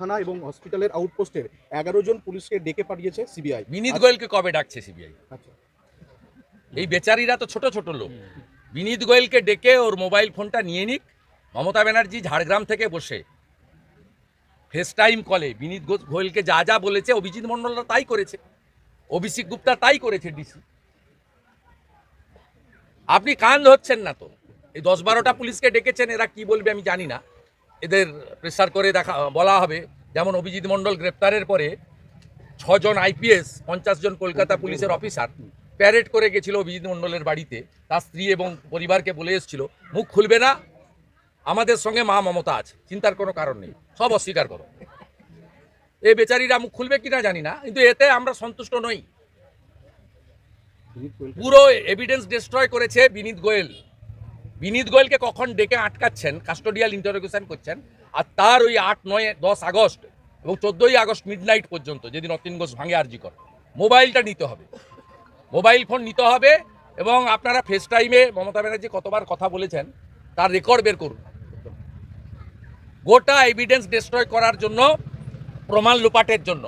থানা এবং হসপিটালের আউটপোস্টের এগারো জন পুলিশকে ডেকে পাঠিয়েছে সিবিআই। বিনীত গোয়েলকে কবে ডাকছে সিবিআই? আচ্ছা। এই বেচারিরা তো ছোট ছোট লোক। বিনীত গোয়েলকে ডেকে ওর মোবাইল ফোনটা নিয়ে নিক। মমতা ব্যানার্জি ঝাড়গ্রাম থেকে বসে। ফেস টাইম কলে বিনীত গোয়েলকে যা যা বলেছে অভিজিৎ মন্ডলরা তাই করেছে। অভিষেক গুপ্তা তাই করেছে ডিসি আপনি কান ধরছেন না তো। এই দশ বারোটা পুলিশকে ডেকেছেন এরা কি বলবে আমি জানি না। এদের প্রেসার করে দেখা, বলা হবে, যেমন অভিজিৎ মন্ডল গ্রেপ্তারের পরে ছজন আইপিএস, পঞ্চাশ জন কলকাতা পুলিশের অফিসার প্যারেড করে গেছিল অভিজিৎ মন্ডলের বাড়িতে। তার স্ত্রী এবং পরিবারকে বলে এসেছিল, মুখ খুলবে না, আমাদের সঙ্গে মা মমতা আছে, চিন্তার কোনো কারণ নেই, সব অস্বীকার করো। এই বেচারিরা মুখ খুলবে কিনা জানি না, কিন্তু এতে আমরা সন্তুষ্ট নই। পুরো এভিডেন্স ডিস্ট্রয় করেছে বিনীত গোয়েল। বিনীত গোয়েলকে কখন ডেকে আটকাচ্ছেন কাস্টোডিয়াল ইন্টারোগেশন করছেন, আর তার ওই আট, নয়, দশ আগস্ট এবং চোদ্দোই আগস্ট মিড পর্যন্ত, যেদিন অতীন ঘোষ ভাঙে আর্জি করে, মোবাইলটা নিতে হবে। মোবাইল ফোন নিতে হবে এবং আপনারা ফেস টাইমে মমতা ব্যানার্জি কতবার কথা বলেছেন, তার রেকর্ড বের করুন। গোটা এভিডেন্স ডিস্ট্রয় করার জন্য, প্রমাণ লোপাটের জন্য।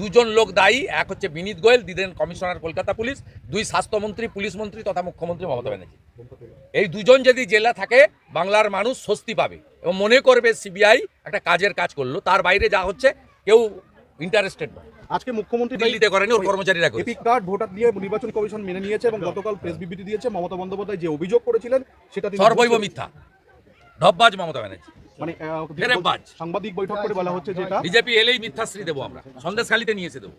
দুজন লোক দায়ী এক হচ্ছে বিনীত গোয়েল দিদেন কমিশনার কলকাতা পুলিশ দুই স্বাস্থ্যমন্ত্রী পুলিশ মন্ত্রী তথা মুখ্যমন্ত্রী মমতা ব্যানার্জি। এই দুজন যদি জেলা থাকে বাংলার মানুষ স্বস্তি পাবে এবং মনে করবে সিবিআই একটা কাজের কাজ করল। তার বাইরে যা হচ্ছে কেউ ইন্টারেস্টেড নয়। আজকে মুখ্যমন্ত্রী দিল্লিতে করেনি ওর কর্মচারীরা এপিক কার্ড ভোটার দিয়ে নির্বাচন কমিশন মেনে নিয়েছে এবং গতকাল প্রেস বিবৃতি দিয়েছে মমতা বন্দ্যোপাধ্যায় যে অভিযোগ করেছিলেন সেটা সর্বৈব মিথ্যা। ধব্বাজ মমতা ব্যানার্জি। মানে। সাংবাদিক বৈঠক করে বলা হচ্ছে যেটা। বিজেপি এলেই মিথ্যাশ্রী দেবো আমরা। সন্দেশখালিতে নিয়ে এসে দেবো।